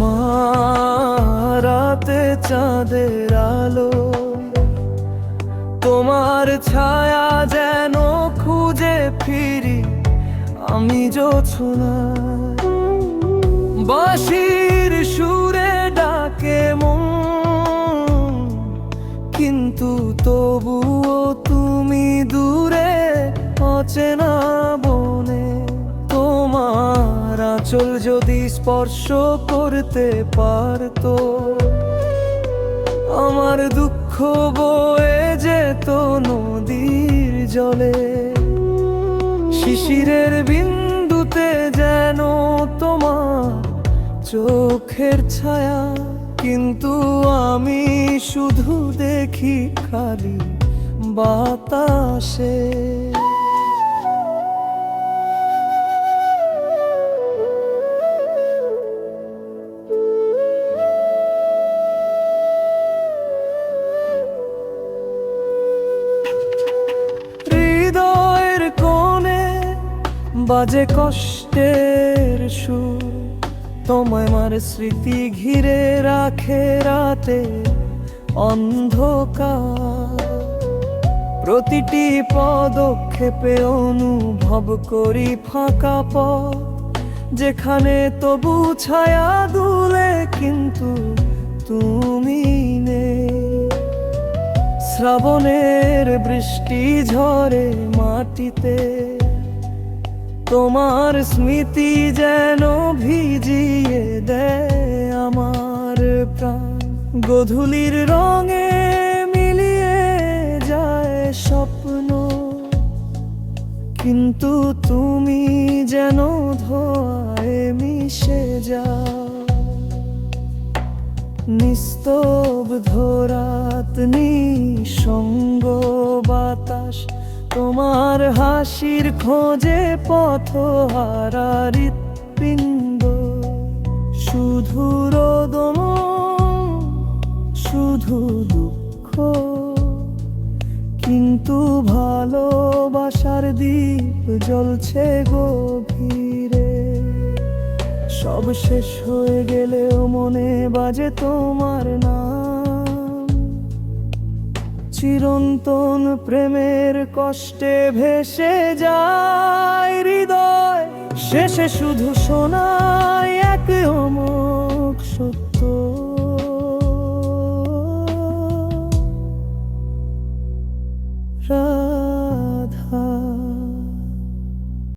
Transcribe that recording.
মারাতে চাঁদের আলো। তোমার ছায়া যেন খুঁজে ফিরি আমি যোছনা বাঁশির সুরে ডাকে মন, কিন্তু তবুও তুমি দূরে অচেনা আঁচল যদি স্পর্শ করতে পারতো, আমার দুঃখ বয়ে যেত নদীর জলে। শিশিরের বিন্দুতে যেন তোমার চোখের ছায়া, কিন্তু আমি শুধু দেখি খালি বাতাসে। বাজে কষ্টের সুর। তোমায় মার স্মৃতি ঘিরে রাখে রাতে অন্ধকার। প্রতিটি পদক্ষেপে অনুভব করি ফাঁকা পথ, যেখানে তবু ছায়া দুলে কিন্তু তুমি নেই। শ্রাবণের বৃষ্টি ঝরে মাটিতে তোমার স্মৃতি যেন ভিজিয়ে দেয় আমার প্রাণ। গধূলির রঙে মিলিয়ে যায় স্বপ্ন। কিন্তু তুমি যেন ধোয়ায় মিশে যাও। নিস্তব্ধ রাত, নিঃসঙ্গ বাতাস তোমার হাসির খোঁজে পথ হারার পিণ্ড। শুধু রোদন শুধু দুঃখ। কিন্তু ভালোবাসার দ্বীপ জ্বলছে গভীরে। সব শেষ হয়ে গেলেও মনে বাজে তোমার নাম। চিরন্তন প্রেমের কষ্টে ভেসে যায় হৃদয়। শেষে শুধু শোনায় এক অমুক সত্য।